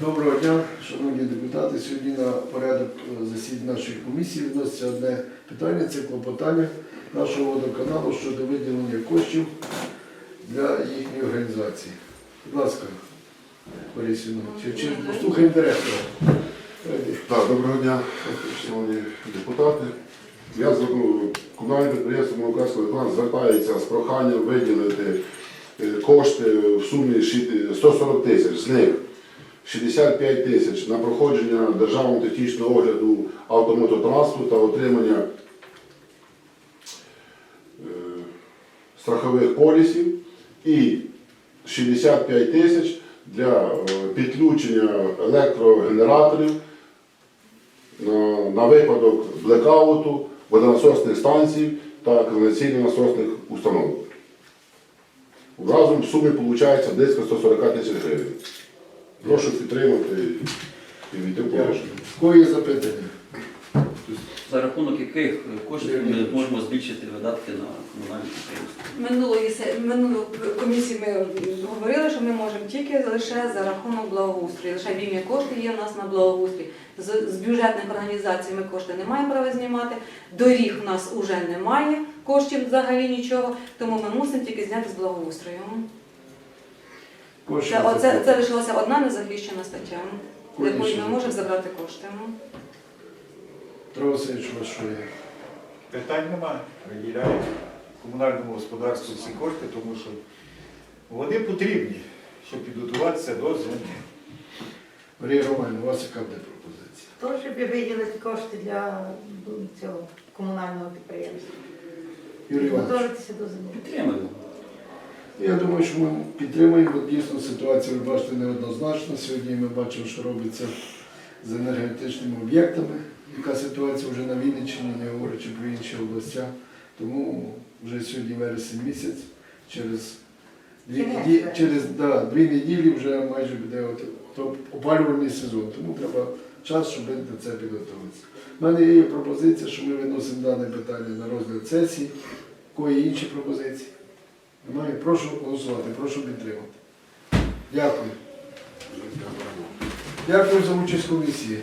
Доброго дня, шановні депутати. Сьогодні на порядок е, засідання нашої комісії відноситься одне питання це клопотання нашого водоканалу щодо виділення коштів для їхньої організації. Будь ласка, Борис Іванович, чи послухаємо директора. Так, доброго дня, шановні депутати. Я комунальне підприємство Молокарського план звертається з проханням виділити е, кошти в сумі 140 тисяч. З них 65 тисяч на проходження державного технічного огляду автомототранспорту та отримання е, страхових полісів і 65 тисяч для е, підключення електрогенераторів на, випадок блекауту водонасосних станцій та каналізаційно-насосних установ. Разом в сумі виходить близько 140 тисяч гривень. Прошу підтримати і війти в положення. Кого є запитання? За рахунок яких коштів ми можемо збільшити видатки на комунальні підприємства? Минулої се- минулої комісії ми говорили, що ми можемо тільки лише за рахунок благоустрою. Лише вільні кошти є в нас на благоустрій. З, з бюджетних організацій ми кошти не маємо права знімати. Доріг в нас вже немає коштів взагалі нічого, тому ми мусимо тільки зняти з благоустрою. Кошти Це, оце, це лишилася одна незахищена стаття, якої Кожні ми ще можемо забрати кошти. Петро Васильович, у вас що є? Питань немає. Виділяємо комунальному господарству ці кошти, тому що вони потрібні, щоб підготуватися до зими. Марія Романівна, у вас яка буде пропозиція? То, щоб виділити кошти для цього комунального підприємства. Юрій Іванович. Готуватися до зими. Підтримуємо. Я думаю, що ми підтримуємо, бо дійсно ситуація, ви бачите, неоднозначна. Сьогодні ми бачимо, що робиться з енергетичними об'єктами, яка ситуація вже на Вінниччині, не говорячи про інші областя. Тому вже сьогодні вересень місяць, через дві, неділі, через да, дві неділі вже майже буде опалювальний сезон. Тому треба час, щоб до це підготуватися. У мене є пропозиція, що ми виносимо дане питання на розгляд сесії. Є інші пропозиції? Немає. Прошу голосувати, прошу підтримати. Дякую. Дякую за участь комісії.